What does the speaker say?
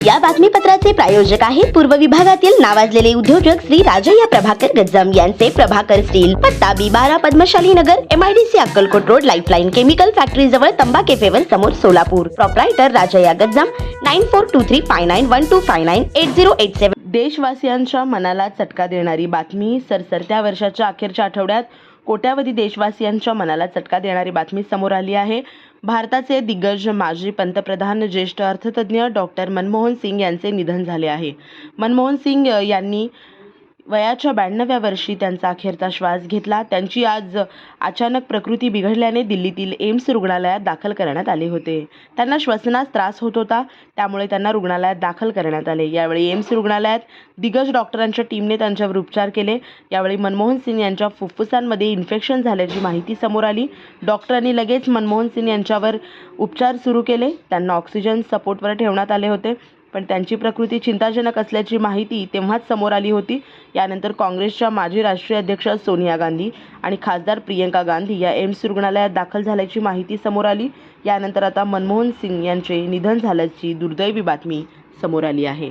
या बातमीपत्राचे प्रायोजक आहेत पूर्व विभागातील नावाजलेले उद्योजक श्री राजय्या प्रभाकर गज्जम यांचे प्रभाकर स्टील पत्ता बी बारा Padmashali Nagar MIDC Akkalkot road lifeline chemical factory जवळ तंबा केफेवर समोर Solapur. Proprietor Rajayya Gajjam nine four two three five nine one two five nine eight zero eight seven देशवासियांच्या मनाला चटका देणारी बातमी सरसरत्या वर्षाच्या अखेरच्या आठवड्यात कोट्यावधी देशवासियांच्या मनाला चटका देणारी बातमी समोर आली आहे. भारताचे दिग्गज माजी पंतप्रधान ज्येष्ठ अर्थतज्ज्ञ डॉक्टर मनमोहन सिंग यांचे निधन झाले आहे. मनमोहन सिंग यांनी वयाच्या ब्याण्णव्या वर्षी त्यांचा अखेरचा श्वास घेतला. त्यांची आज अचानक प्रकृती बिघडल्याने दिल्लीतील एम्स रुग्णालयात दाखल करण्यात आले होते. त्यांना श्वसनास त्रास होत होता त्यामुळे त्यांना रुग्णालयात दाखल करण्यात आले. यावेळी एम्स रुग्णालयात दिग्गज डॉक्टरांच्या टीमने त्यांच्यावर उपचार केले. यावेळी मनमोहन सिंग यांच्या फुफ्फुसांमध्ये इन्फेक्शन झाल्याची माहिती समोर आली. डॉक्टरांनी लगेच मनमोहन सिंग यांच्यावर उपचार सुरू केले. त्यांना ऑक्सिजन सपोर्टवर ठेवण्यात आले होते. पण त्यांची प्रकृती चिंताजनक असल्याची माहिती तेव्हाच समोर आली होती. यानंतर काँग्रेसच्या माजी राष्ट्रीय अध्यक्ष सोनिया गांधी आणि खासदार प्रियंका गांधी या एम्स रुग्णालयात दाखल झाल्याची माहिती समोर आली. यानंतर आता मनमोहन सिंग यांचे निधन झाल्याची दुर्दैवी बातमी समोर आली आहे.